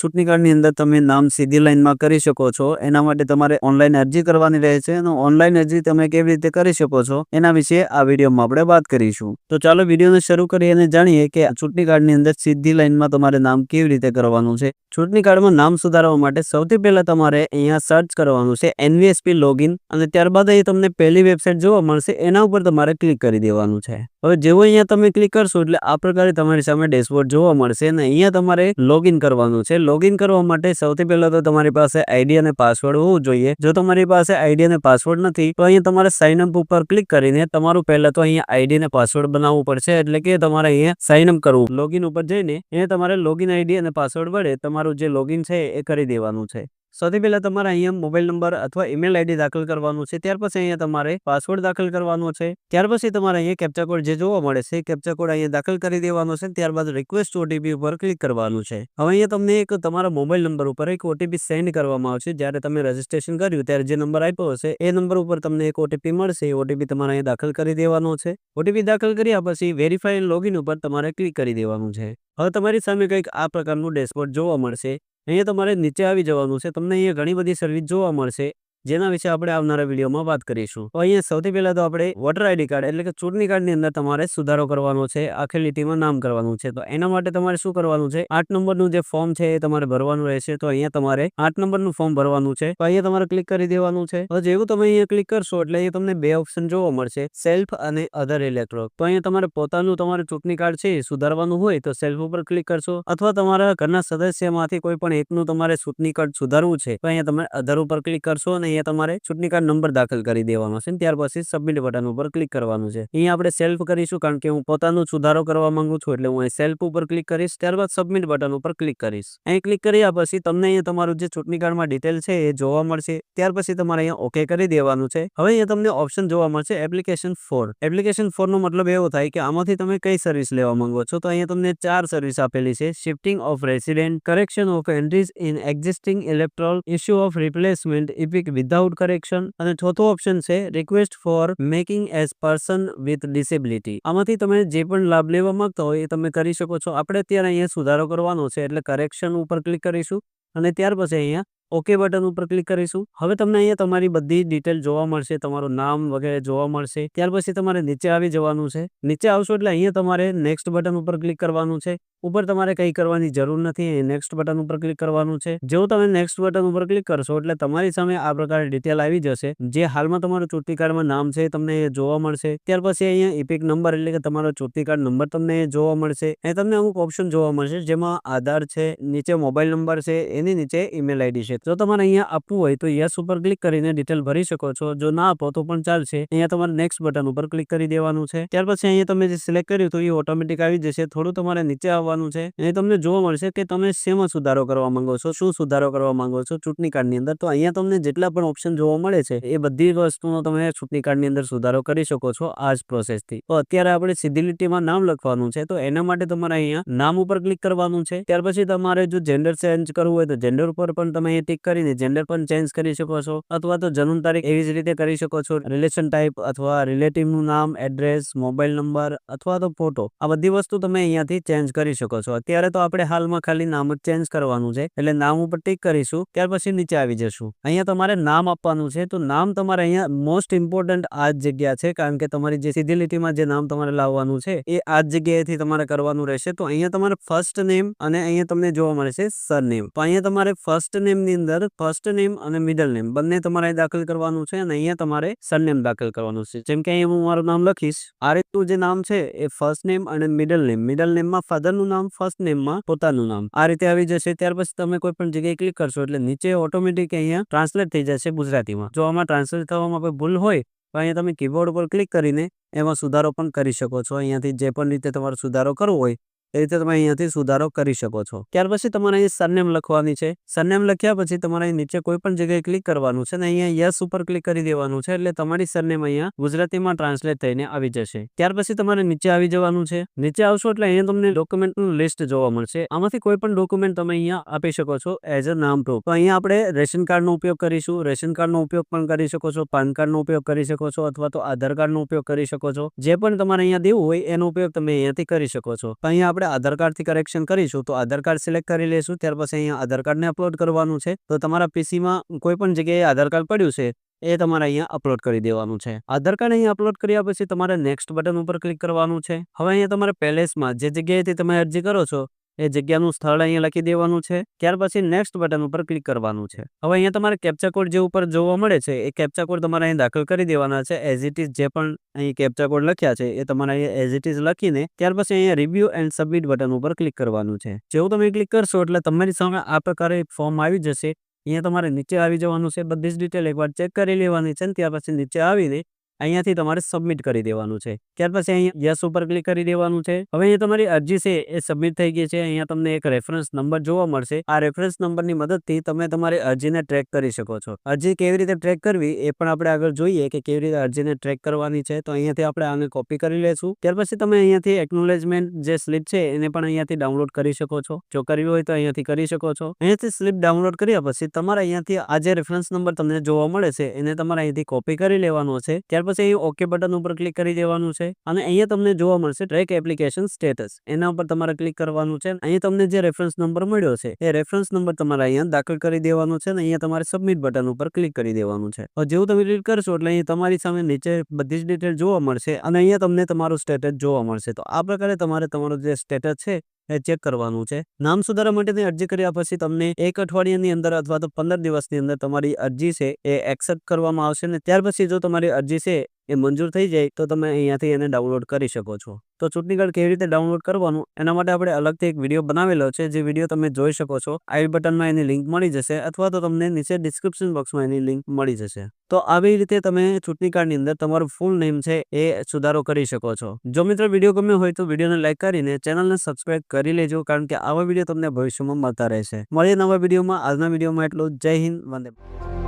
ચૂંટણી કાર્ડની અંદર તમે નામ સીધી લાઈનમાં કરી શકો છો. એના માટે તમારે ઓનલાઈન અરજી કરવાની રહે છે અને ઓનલાઈન અરજી તમે કેવી રીતે કરી શકો છો એના વિશે આ વિડીયોમાં આપણે વાત કરીશું. તો ચાલો વિડીયોને શરૂ કરીએ અને જાણીએ કે ચૂંટણી કાર્ડની અંદર સીધી લાઇનમાં તમારે નામ કેવી રીતે કરવાનું છે. ચૂંટણી કાર્ડમાં નામ સુધારવા માટે સૌથી પહેલા તમારે અહીંયા સર્ચ કરવાનું છે એનવીએસપી લોગિન અને ત્યારબાદ અહીં તમને પહેલી વેબસાઇટ જોવા મળશે. એના ઉપર તમારે ક્લિક કરી દેવાનું છે. હવે જેવું અહીંયા તમે ક્લિક કરશો એટલે આ પ્રકારે તમારી સામે ડેશબોર્ડ જોવા મળશે અને અહીંયા તમારે લોગિન કરવાનું છે. લોગિન કરવા માટે સૌથી પહેલા તો તમારી પાસે આઈડી અને પાસવર્ડ હોવું જોઈએ. જો તમારી પાસે આઈડી અને પાસવર્ડ નથી, તો અહીંયા તમારે સાઇન અપ ઉપર ક્લિક કરીને તમારું પહેલા તો અહીંયા આઈડી અને પાસવર્ડ બનાવવું પડશે. એટલે કે તમારે અહીંયા સાઇન અપ કરવું. લોગિન ઉપર જઈને અહીંયા તમારે લોગિન આઈડી અને પાસવર્ડ વડે તમારું જે લોગિન છે એ કરી દેવાનું છે. સૌથી પહેલા તમારે અહીંયા મોબાઈલ નંબર અથવા ઈમેલ આઈડી દાખલ કરવાનું છે, ત્યાર પછી અહીંયા તમારે પાસવર્ડ દાખલ કરવાનો છે, ત્યાર પછી તમારે અહીંયા કેપ્ચા કોડ જે જોવા મળે છે કેપ્ચા કોડ અહીંયા દાખલ કરી દેવાનો છે, ત્યારબાદ રિક્વેસ્ટ ઓટીપી ઉપર ક્લિક કરવાનું છે. હવે અહીંયા તમને એક તમારા મોબાઈલ નંબર ઉપર એક ઓટીપી સેન્ડ કરવામાં આવશે, જ્યારે તમે રજીસ્ટ્રેશન કર્યું ત્યારે જે નંબર આપ્યો હશે, એ નંબર ઉપર તમને એક ઓટીપી મળશે, એ ઓટીપી તમારે અહીંયા દાખલ કરી દેવાનો છે. ઓટીપી દાખલ કર્યા પછી વેરીફાઈ લોગિન ઉપર તમારે ક્લિક કરી દેવાનું છે. હવે તમારી સામે કંઈક આ પ્રકારનું ડેશબોર્ડ જોવા મળશે. અહીંયા તમારે નીચે આવી જવાનું છે. તમને અહીંયા ઘણી બધી સર્વિસ જોવા મળશે. જેના વિશે આપણે આવનારા વિડીયોમાં વાત કરીશું. તો અહીંયા સૌથી પહેલા તો આપણે વોટર આઈડી કાર્ડ એટલે કે ચૂંટણી કાર્ડની અંદર તમારે સુધારો કરવાનો છે, આખી લીટીમાં નામ કરવાનું છે. તો એના માટે તમારે શું કરવાનું છે? આઠ નંબરનું જે ફોર્મ છે એ તમારે ભરવાનું રહેશે. તો અહીંયા તમારે આઠ નંબરનું ફોર્મ ભરવાનું છે. તો અહીંયા તમારે ક્લિક કરી દેવાનું છે. તો જેવું તમે અહીંયા ક્લિક કરશો એટલે અહીંયા તમને બે ઓપ્શન જોવા મળશે, સેલ્ફ અને અધર ઇલેક્ટ્રોક તો અહીંયા તમારે પોતાનું તમારે ચૂંટણી કાર્ડ છે સુધારવાનું હોય તો સેલ્ફ ઉપર ક્લિક કરશો. અથવા તમારા ઘરના સદસ્યમાંથી કોઈ પણ એકનું તમારે ચૂંટણી કાર્ડ સુધારવું છે, તો અહીંયા તમે અધર ઉપર ક્લિક કરશો અને તમારે ચૂંટણી કાર્ડ નંબર દાખલ કરી દેવાનો છે ત્યાર પછી સબમિટ બટન ઉપર ક્લિક કરવાનું છે. અહીં આપણે સેલ્ફ કરીશું કારણ કે હું પોતાનો સુધારો કરવા માંગુ છું એટલે હું સેલ્ફ ઉપર ક્લિક કરીશ, ત્યારબાદ સબમિટ બટન ઉપર ક્લિક કરીશ. અહીં ક્લિક કર્યા પછી તમને અહીંયા તમારું જે ચૂંટણી કાર્ડમાં ડિટેલ છે એ જોવા મળશે. ત્યાર પછી તમારે અહીંયા ઓકે કરી દેવાનું છે. હવે અહીંયા તમને ઓપ્શન જોવા મળશે એપ્લિકેશન ફોર એપ્લિકેશન ફોર નો મતલબ એવો થાય કે આમાંથી તમે કઈ સર્વિસ લેવા માંગો છો? તો અહીંયા તમને ચાર સર્વિસ આપેલી છે. Shifting of resident correction of entries in existing electoral issue of replacement EPIC without correction અને ચોથો ઓપ્શન છે request for making as person with disability આમાંથી તમે જે પણ લાભ લેવા માંગતા હોય એ તમે કરી શકો છો. આપણે અત્યારે અહીંયા સુધારો કરવાનો છે, એટલે કરેક્શન ઉપર ક્લિક કરીશું. અને ત્યાર પછી અહીંયા ઓકે બટન ઉપર ક્લિક કરીશું. હવે તમને અહીંયા તમારી બધી ડિટેલ જોવા મળશે, તમારું નામ વગેરે જોવા મળશે. ત્યાર પછી તમારે નીચે આવી જવાનું છે. નીચે આવશો એટલે અહીંયા તમારે નેક્સ્ટ બટન ઉપર ક્લિક કરવાનું છે. ઉપર તમારે કંઈ કરવાની જરૂર નથી નેક્સ્ટ બટન ઉપર ક્લિક કરવાનું છે. જેવું તમે નેક્સ્ટ બટન ઉપર ક્લિક કરશો, એટલે તમારી સામે આ પ્રકારે ડિટેલ આવી જશે. જે હાલમાં તમારું ચૂંટણી કાર્ડમાં નામ છે તમને જોવા મળશે. ત્યાર પછી અહીંયા ઇપિક નંબર એટલે કે તમારો ચૂંટણી કાર્ડ નંબર તમને જોવા મળશે. એ તમને અમુક ઓપ્શન જોવા મળશે, જેમાં આધાર છે, નીચે મોબાઈલ નંબર છે, એની નીચે ઈમેલ આઈડી છે. જો તમારે અહીંયા આપવું હોય તો યસ ઉપર ક્લિક કરીને ડિટેલ ભરી શકો છો. જો ના આપો તો પણ ચાલશે. અહીંયા તમારે નેક્સ્ટ બટન ઉપર ક્લિક કરી દેવાનું છે. ત્યાર પછી અહીંયા તમે જે સિલેક્ટ કર્યું તો એ ઓટોમેટિક આવી જશે. થોડું તમારે નીચે આવવાનું છે અને તમને જોવા મળશે કે તમે શેમાં સુધારો કરવા માંગો છો, શું સુધારો કરવા માંગો છો ચૂંટણી કાર્ડની અંદર. તો અહીંયા તમને જેટલા પણ ઓપ્શન જોવા મળે છે, એ બધી વસ્તુનો તમે ચૂંટણી કાર્ડની અંદર સુધારો કરી શકો છો આ જ પ્રોસેસથી તો અત્યારે આપણે સીધી લીટીમાં નામ લખવાનું છે, તો એના માટે તમારે અહીંયા નામ ઉપર ક્લિક કરવાનું છે. ત્યાર પછી તમારે જો જેન્ડર ચેન્જ કરવું હોય તો જેન્ડર ઉપર પણ તમે અહીંયા ટિક કરીને જેન્ડર પણ ચેન્જ કરી શકો છો, અથવા તો જન્મ તારીખ એવી જ રીતે કરી શકો છો. રિલેશન ટાઈપ અથવા રિલેટિવનું નામ એડ્રેસ મોબાઈલ નંબર અથવા તો ફોટો આ બધી વસ્તુ તમે અહીંયાથી ચેન્જ કરી શકો છો. અત્યારે તો આપણે હાલમાં ખાલી નામ જ ચેન્જ કરવાનું છે. એટલે નામ ઉપર ટીક કરીશું, ત્યાર પછી નીચે આવી જશું. અહીંયા તમારે નામ આપવાનું છે, તો નામ તમારે અહીંયા મોસ્ટ ઇમ્પોર્ટન્ટ આ જ જગ્યા છે, કારણ કે તમારી જે સીધી જે નામ તમારે લાવવાનું છે, એ આ જગ્યાએથી તમારે કરવાનું રહેશે. તો અહીંયા તમારે ફર્સ્ટ નેમ અને અહીંયા તમને જોવા મળે છે સર નેમ તો અહીંયા તમારે ફર્સ્ટ નેમની અંદર ફર્સ્ટ નેમ અને મિડલ નેમ બંને તમારે દાખલ કરવાનું છે અને અહીંયા તમારે સરનેમ દાખલ કરવાનું છે. જેમ કે અહીંયા હું મારું નામ લખીશ. આ રીતનું જે નામ છે, એ ફર્સ્ટ નેમ અને મિડલ નેમ મિડલ નેમમાં ફાધરનું નામ ફર્સ્ટ નેમમાં પોતાનું નામ. આ રીતે આવી જશે ત્યાર પછી તમે કોઈ પણ જગ્યાએ ક્લિક કરશો, એટલે નીચે ઓટોમેટિક અહીંયા ટ્રાન્સલેટ થઈ જશે ગુજરાતીમાં. જો આમાં ટ્રાન્સલેટ થવામાં કોઈ ભૂલ હોય, તો અહીંયા તમે કીબોર્ડ ઉપર ક્લિક કરીને એમાં સુધારો પણ કરી શકો છો. અહીંયાથી જે પણ રીતે તમારો સુધારો કરવો હોય એ રીતે તમે અહીંયાથી સુધારો કરી શકો છો. ત્યાર પછી તમારે અહીં સરનેમ લખવાની છે. સરનેમ લખ્યા પછી તમારે નીચે કોઈ પણ જગ્યાએ ક્લિક કરવાનું છે ને અહીંયા યસ ઉપર ક્લિક કરી દેવાનું છે એટલે તમારી સરનેમ અહીંયા ગુજરાતીમાં ટ્રાન્સલેટ થઈને આવી જશે. ત્યાર પછી તમારે નીચે આવી જવાનું છે. નીચે આવશો એટલે અહીંયા તમને ડોક્યુમેન્ટનું લિસ્ટ જોવા મળશે. આમાંથી કોઈ પણ ડોક્યુમેન્ટ તમે અહીંયા આપી શકો છો એઝ અ નામ પ્રૂફ. તો અહીંયા આપણે રેશન કાર્ડનો ઉપયોગ કરીશું. રેશન કાર્ડનો ઉપયોગ પણ કરી શકો છો. પાન કાર્ડનો ઉપયોગ કરી શકો છો અથવા તો આધાર કાર્ડનો ઉપયોગ કરી શકો છો. જે પણ તમારે અહીંયા દેવું હોય એનો ઉપયોગ તમે અહીંયાથી કરી શકો છો. અહીંયા આપણે આપણે આધાર કાર્ડથી કરેક્શન કરીશું, તો આધાર કાર્ડ સિલેક્ટ કરી લઈશું ત્યાર પછી અહીંયા આધાર કાર્ડને અપલોડ કરવાનું છે. તો તમારા પીસીમાં કોઈ પણ જગ્યાએ આધાર કાર્ડ પડ્યું છે, એ તમારે અહીંયા અપલોડ કરી દેવાનું છે. આધાર કાર્ડ અહીંયા અપલોડ કર્યા પછી તમારે નેક્સ્ટ બટન ઉપર ક્લિક કરવાનું છે. હવે અહીંયા તમારે પેલેસમાં જે જગ્યાએથી તમે અરજી કરો છો એ જગ્યાનું સ્થળ અહીંયા લખી દેવાનું છે. ત્યાર પછી નેક્સ્ટ બટન ઉપર ક્લિક કરવાનું છે. હવે અહીંયા તમારે કેપ્ચા કોડ જે ઉપર જોવા મળે છે, એ કેપ્ચા કોડ તમારે અહીં દાખલ કરી દેવાના છે. એઝ ઇટ ઇઝ જે પણ અહીં કેપ્ચા કોડ લખ્યા છે, એ તમારે અહીંયા એઝ ઇટ ઇઝ લખીને ત્યાર પછી અહીંયા રિવ્યુ એન્ડ સબમિટ બટન ઉપર ક્લિક કરવાનું છે. જેવું તમે ક્લિક કરશો એટલે તમારી સામે આ પ્રકારે ફોર્મ આવી જશે. અહીંયા તમારે નીચે આવી જવાનું છે. બધી જ ડિટેલ એકવાર ચેક કરી લેવાની છે ને ત્યાર પછી નીચે આવીને અહીંયાથી તમારે સબમિટ કરી દેવાનું છે. ત્યાર પછી અહીંયા યસ ઉપર ક્લિક કરી દેવાનું છે. હવે અહીંયા તમારી અરજી છે એ સબમિટ થઈ ગઈ છે. અહીંયા તમને એક રેફરન્સ નંબર જોવા મળશે. આ રેફરન્સ નંબરની મદદથી તમે તમારી અરજીને ટ્રેક કરી શકો છો. અરજી કેવી રીતે ટ્રેક કરવી એ પણ આપણે આગળ જોઈએ કે કેવી રીતે અરજીને ટ્રેક કરવાની છે. તો અહીંયાથી આપણે આને કોપી કરી લેશું. ત્યાર પછી તમે અહીંયાથી એકનોલેજમેન્ટ જે સ્લીપ છે એને પણ અહીંયાથી ડાઉનલોડ કરી શકો છો. જો કરવી હોય તો અહીંયાથી કરી શકો છો. અહીંયાથી સ્લીપ ડાઉનલોડ કર્યા પછી તમારે અહીંયાથી આ જે રેફરન્સ નંબર તમને જોવા મળે છે એને તમારે અહીંથી કોપી કરી લેવાનો છે. ત્યાર પછી ઓકે બટન ઉપર ક્લિક કરી દેવાનું છે. અને અહીંયા તમને જોવા મળશે ટ્રેક એપ્લિકેશન સ્ટેટસ એના ઉપર તમારે ક્લિક કરવાનું છે. અહીંયા તમને જે રેફરન્સ નંબર મળ્યો છે, એ રેફરન્સ નંબર તમારે અહીંયા દાખલ કરી દેવાનો છે અને અહીંયા તમારે સબમિટ બટન ઉપર ક્લિક કરી દેવાનું છે. જેવું તમે ક્લિક કરશો એટલે અહીંયા તમારી સામે નીચે બધી જ ડિટેલ જોવા મળશે અને અહીંયા તમને તમારું સ્ટેટસ જોવા મળશે. તો આ પ્રકારે તમારે તમારું જે સ્ટેટસ છે ચેક કરવાનું છે. નામ સુધારા માટેની અરજી કર્યા પછી તમને એક અઠવાડિયાની અંદર અથવા તો પંદર દિવસની અંદર તમારી અરજી છે એ એક્સેપ્ટ કરવામાં આવશે ને ત્યાર પછી જો તમારી અરજી છે એ મંજૂર થઈ જાય, તો તમે અહીંયાથી એને ડાઉનલોડ કરી શકો છો. તો ચૂંટણી કાર્ડ કેવી રીતે ડાઉનલોડ કરવાનું? એના માટે આપણે અલગથી એક વીડિયો બનાવેલો છે, જે વીડિયો તમે જોઈ શકો છો. આઈ બટનમાં એની લિંક મળી જશે, અથવા તો તમને નીચે ડિસ્ક્રિપ્શન બોક્સમાં એની લિંક મળી જશે. તો આવી રીતે તમે ચૂંટણી કાર્ડની અંદર તમારું ફૂલ નેમ છે, એ સુધારો કરી શકો છો. જો મિત્રો વીડિયો ગમ્યો હોય તો વિડીયોને લાઇક કરીને ચેનલને સબસ્ક્રાઇબ કરી લેજો, કારણ કે આવા વીડિયો તમને ભવિષ્યમાં મળતા રહેશે. મળીએ નવા વિડીયોમાં આજના વિડીયોમાં એટલું જય હિન્દ, વંદે.